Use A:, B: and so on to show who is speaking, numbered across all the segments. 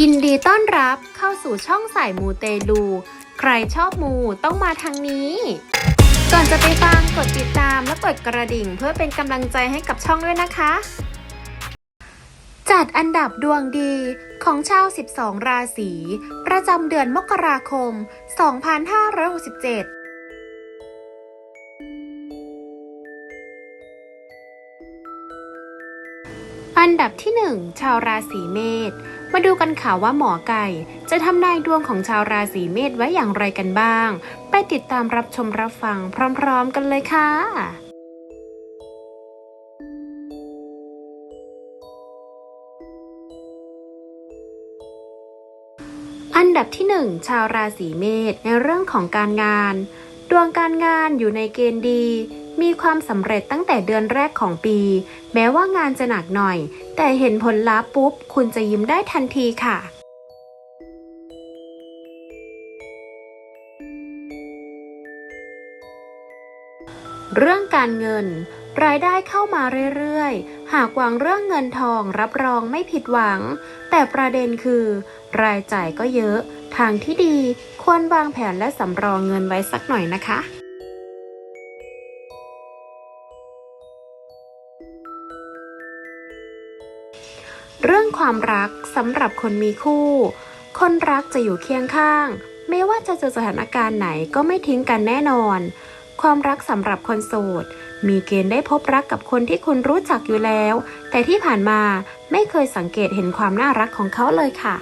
A: ยินดีต้อนรับเข้าสู่ช่องสายมูเตลู ใครชอบมูต้องมาทางนี้ ก่อนจะไปฟังกดติดตามและกดกระดิ่งเพื่อเป็นกำลังใจให้กับช่องด้วยนะคะ จัดอันดับดวงดีของชาว 12 ราศี ประจำเดือนมกราคม 2567 อันดับที่ 1 ชาวราศีเมษ มาดูกันค่ะว่าหมอไก่ จะทำนายดวงของชาวราศีเมษไว้อย่างไรกันบ้าง ไปติดตามรับชมรับฟังพร้อมๆกันเลยค่ะอันดับที่ 1 ชาวราศีเมษในเรื่องของการงาน ดวงการงานอยู่ในเกณฑ์ดี มีความสำเร็จตั้งแต่เดือนแรกของปี แม้ว่างานจะหนักหน่อย แต่เห็นผลลัพธ์ปุ๊บ คุณจะยิ้มได้ทันทีค่ะเรื่องการเงิน รายได้เข้ามาเรื่อยๆ หากวางเรื่องเงินทองรับรองไม่ผิดหวัง แต่ประเด็นคือ รายจ่ายก็เยอะ ทางที่ดีควรวางแผนและสำรองเงินไว้สักหน่อยนะคะ เรื่องความรักสำหรับคนมีคู่ คนรักจะอยู่เคียงข้าง ไม่ว่าจะเจอสถานการณ์ไหนก็ไม่ทิ้งกันแน่นอน ความรักสำหรับคนโสด มีเกณฑ์ได้พบรักกับคนที่คุณรู้จักอยู่แล้ว แต่ที่ผ่านมาไม่เคยสังเกตเห็นความน่ารักของเขาเลยค่ะ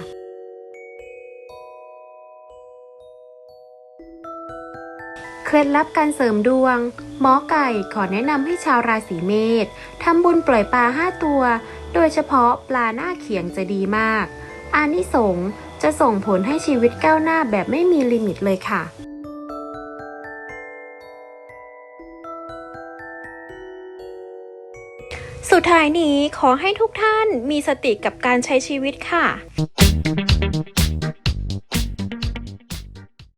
A: เคล็ดลับการเสริมดวง หมอไก่ขอแนะนำให้ชาวราศีเมษทำบุญปล่อยปลา 5 ตัว โดยเฉพาะปลาหน้าเขียงจะดีมาก อานิสงส์จะส่งผลให้ชีวิตก้าวหน้าแบบไม่มีลิมิตเลยค่ะสุดท้ายนี้ขอให้ทุกท่านมีสติกับการใช้ชีวิตค่ะ